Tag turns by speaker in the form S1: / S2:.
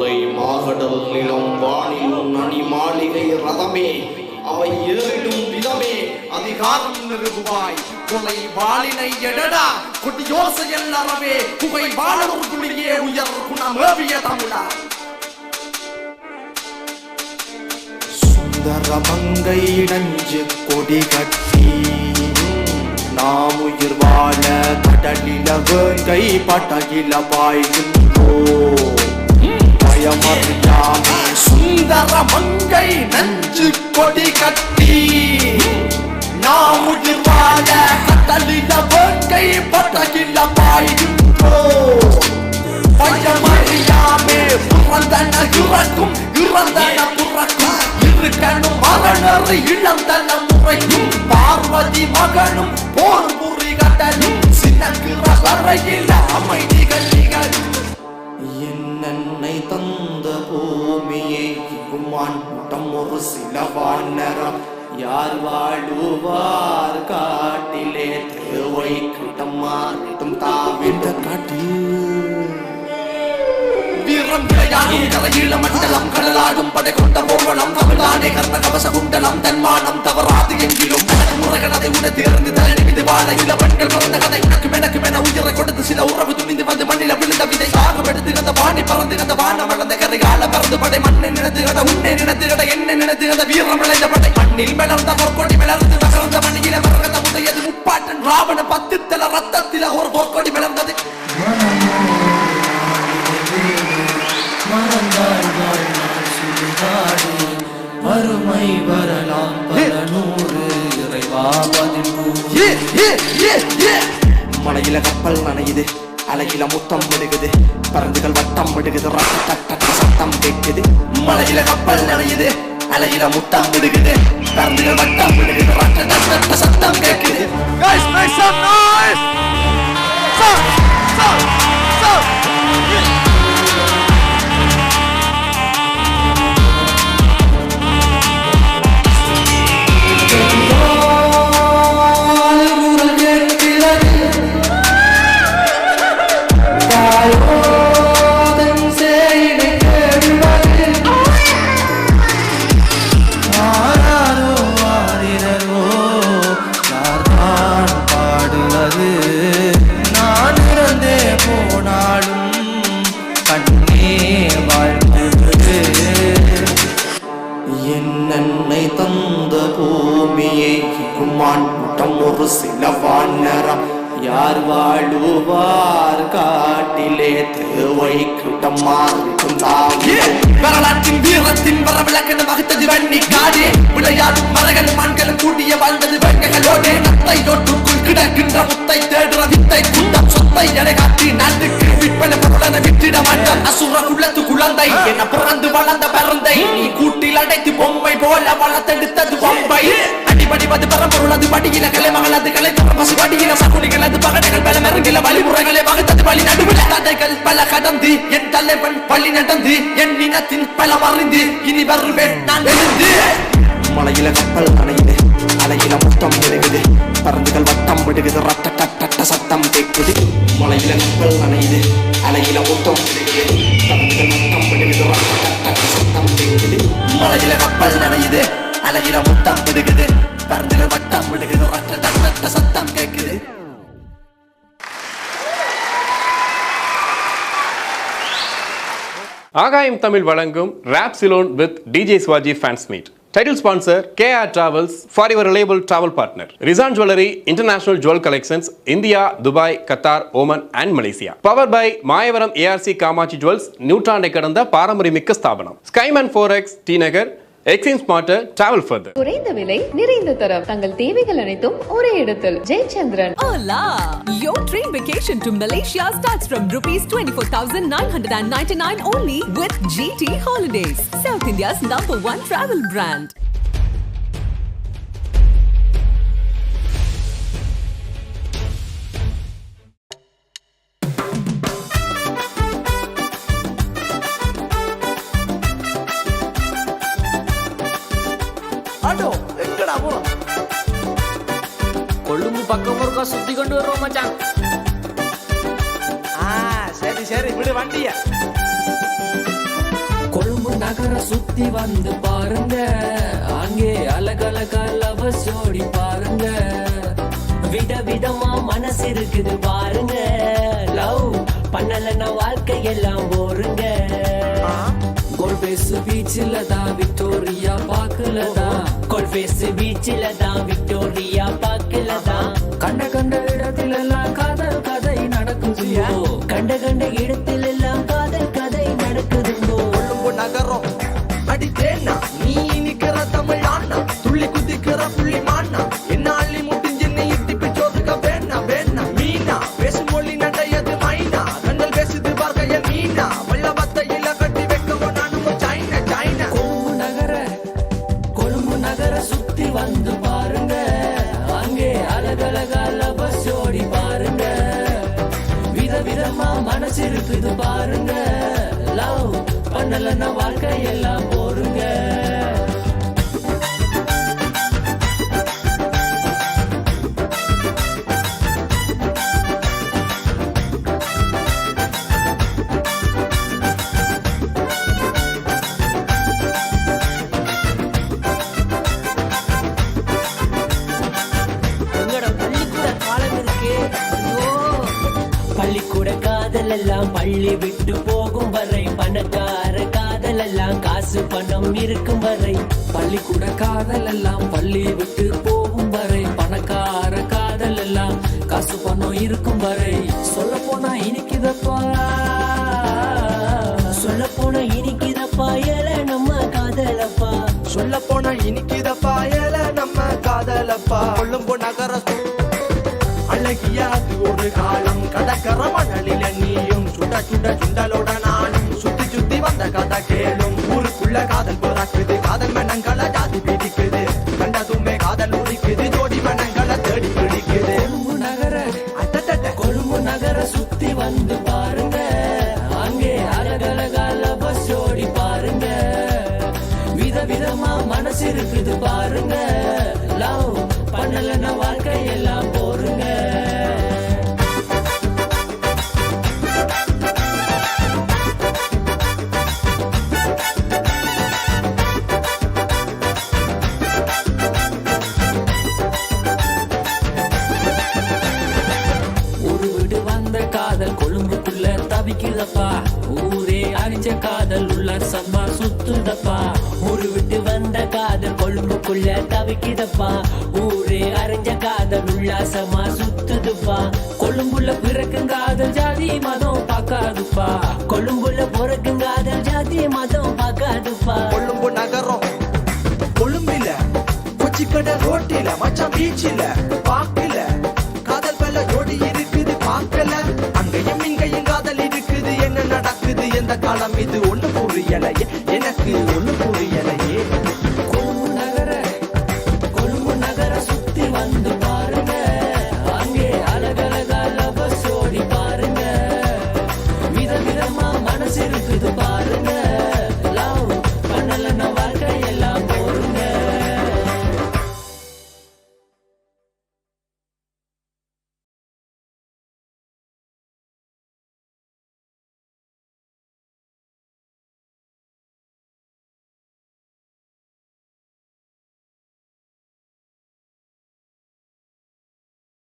S1: மாலை மாகடல் நிலம் வானிலும் நனி மாளிகை ரதமே அவை ஏறிடும் விதமே அதிகாரம் நிறுவாய் கொலை வாளினை எடடா கொடியோசையல் அறவே புகை வாழவர் குளியே உயர் குணமேவிய தமிழா. சுந்தர மங்கை நஞ்சு கொடி கட்டி நாம் உயிர் வாழ கடலில வேங்கை பட்டகில பாய்கின்றோம். பயமறியாமே சுந்தர மங்கை நஞ்சு கொடி கட்டி. நாம் உயிர் வாழ கடலில வேங்கை பட்டகில பாய்கின்றோ பயமறியாமே புறந்தன இறக்கும் இறந்தன புறக்கும் இருக்கணும் மரணர் இளந்தன முறையும் பார்வதி மகனும் போர் புரி கட்டலும். சின்னக்கிற வரையில் அமைதிகள் குமான் ஒரு சில வானரம் யார் வாழுவார் காட்டிலே? திருவை கூட்டம் மாறிட்டும் தாவிட்ட காட்டில் வீரம் விளையாடும் தலையீழ மண்டலம் கடலாடும் படை கொண்ட போவனம் தமிழ்நாடே கர்ண கவச குண்டலம் தன்மானம் தவறாது எங்கிலும். முறைகள் அதை உட தேர்ந்து தலை மீது வாழ பெண்கள் பிறந்த கதை. உனக்கு எனக்கு மென உயிரை கொடுத்து சில உறவு துணிந்து வந்து மண்ணில விழுந்த விதை. சாகம் எடுத்து அந்த வாணி பறந்து அந்த வானம் வளர்ந்த கதைகால பறந்து படை. மண்ணை நினைத்து கட உன்னை நினைத்து கட என்ன நினைத்து அந்த வீரம் விளைந்த படை. மண்ணில் மலர்ந்த பொற்கொடி மலர்ந்து மகர்ந்த மண்ணில மரகத முதையது முப்பாட்டன் ராவண பத்து தல ரத்தத்தில ஒரு பொற்கொடி மலர்ந்தது
S2: வறுமை வரலாம் பல நூறு இறைவா.
S1: மலையில கப்பல் நனையுது அலையில முத்தம் விடுகுது பறந்துகள் வட்டம் விடுகுது சத்தம் கேட்குது மலையில கப்பல் நனையுது அலையில முத்தம் விடுகுது பறந்துகள் வட்டம் விடுகுது சத்தம் கேட்குது Guys, make some noise! Stop! Stop! Stop! ஒரு சில வானரம் யார் வாழுவார் காட்டிலே தேவை மாறிக்கும் வரலாற்றின் வீரத்தின் வரவிளக்கென வகுத்தது வண்ணி காடே. விளையாடும் மரகன் மண்களும் கூட்டிய வாழ்ந்தது வெங்ககளோடே நத்தை தொட்டுக்குள் கிடக்கின்ற முத்தை தேடுற வித்தை குண்டம் சொத்தை என காட்டி நாட்டுக்கு விற்பனை பொருளன விட்டிட மாட்டான் அசுர குள்ளத்து குழந்தை என பிறந்து வளர்ந்த பிறந்தை நீ கூட்டில் அடைத்து பொம்மை போல வளர்த்தெடுத்தது பொம்மை அடிபடிவது பரம்பொருள் அது படியில கலை மகள் அது கலை பசு படியில சகுனிகள் அது பகடைகள் பல மருங்கில வழிமுறைகளை வகுத்தது வழி நடுவில். தடைகள் பல கடந்து என் தலைவன் பள்ளி நடந்து என் இனத்தின் பல மறிந்து இனி வருவேன் நான் எழுந்து. மலையில கப்பல் நனையுது அலையில முத்தம் விடுகுது பறந்துகள் வட்டம் விடுகுது ரத்த டட்ட சத்தம் கேட்குது. மலையில கப்பல் நனையுது அலையில முத்தம் விடுகுது பறந்துகள் வட்டம் விடுகுது ரத்த டட்ட சத்தம் கேட்குது. மலையில கப்பல் நனையுது அலையில முத்தம் விடுகுது பறந்துகள் வட்டம் விடுகுது ரத்த டட்ட சத்தம் கேட்குது
S3: ஆகாயம் தமிழ் வழங்கும் rap Ceylon with DJ Sivaji fans meet title sponsor KR travels for your reliable travel partner Rizan jewellery international jewel collections India Dubai Qatar Oman and Malaysia power by Mayavaram ARC Kamatchi jewels நூற்றாண்டை கடந்த பாரம்பரியமிக்க ஸ்தாபனம். Skyman four X D நகர் எக்ஸின் smarter travel further
S4: குறைந்த விலை நிறைந்த தரம் தங்கள் தேவைகள் அனைத்தும் ஒரே இடத்தில் Jayachandran
S5: Hola! Your dream vacation to Malaysia starts from rupees 24,999 only with GT Holidays, South India's number one travel brand.
S6: பக்கம் ஒருக்கா சுத்தி கொண்டு வருவோம் மச்சான்.
S7: ஆ சரி சரி விடு வண்டிய.
S6: நகர சுத்தி வந்து பாருங்க. அங்கே அழகழகா லவ ஜோடி பாருங்க. விதவிதமா மனசு இருக்குது பாருங்க. லவ் பண்ணலன்னா வாழ்க்கை எல்லாம் போருங்க. கோல்பேஸ் பீச்சில் தான் விக்டோரியா பார்க்கல தான் கோல்பேஸ் பீச்சில் தான் விக்டோரியா பார்க்கல தான் கண்ட கண்ட விதவிதமா பாருங்க. லவ் பண்ணலன்னா வாழ்க்கை எல்லாம் போருங்க. காதல் பள்ளி விட்டு போகும் வரை பணக்கார காதலெல்லாம் காசு பணம் இருக்கும் வரை. பள்ளிக்கூட காதல் எல்லாம் பள்ளி விட்டு போகும் வரை பணக்கார காதலெல்லாம் காசு பணம் இருக்கும் வரை. சொல்ல போனா இனிக்குதப்பா. சொல்ல போனா இனிக்குதப்பா ஏல நம்ம காதலப்பா.
S2: சொல்ல போனா இனிக்குதப்பா ஏல நம்ம காதலப்பா. கொழும்பு நகர சுட கிண்டலோட நானும் சுத்தி சுத்தி வந்த கதை கேளும். ஊருக்குள்ள காதல் போராக்குது காதல் மனங்களை ஜாதி பிடிக்குது. கண்டதுமே காதல் உரிக்குது ஜோடி மனங்களை தேடி பிடிக்குது.
S6: கொழும்பு நகர
S2: அட்டத்தட்ட
S6: கொழும்பு நகர சுத்தி வந்து பாருங்க. அங்கே அழகழகால பஸ் ஓடி பாருங்க. விதவிதமா மனசு இருக்குது பாருங்க. லவ் பண்ணலன்னா வாழ்க்கை எல்லாம் தவிக்குதப்பா. ஊரே அறிஞ்ச காதல் உல்லாசமா சுத்துதுப்பா. கொழும்புல பிறக்கும் காதல் ஜாதி மதம் பார்க்காதுப்பா. கொழும்புல பிறக்கும் காதல் ஜாதி மதம் பார்க்காதுப்பா.
S2: கொழும்பு நகரம் கொழும்பில கொச்சிக்கடை ரோட்டில மச்சான் பீச்சில பாக்கல காதல் பல ஜோடி இருக்குது பார்க்கல. அங்கேயும் இங்கேயும் காதல் இருக்குது. என்ன நடக்குது? எந்த காலம் இது? ஒண்ணு புரியல எனக்கு ஒண்ணு புரியல.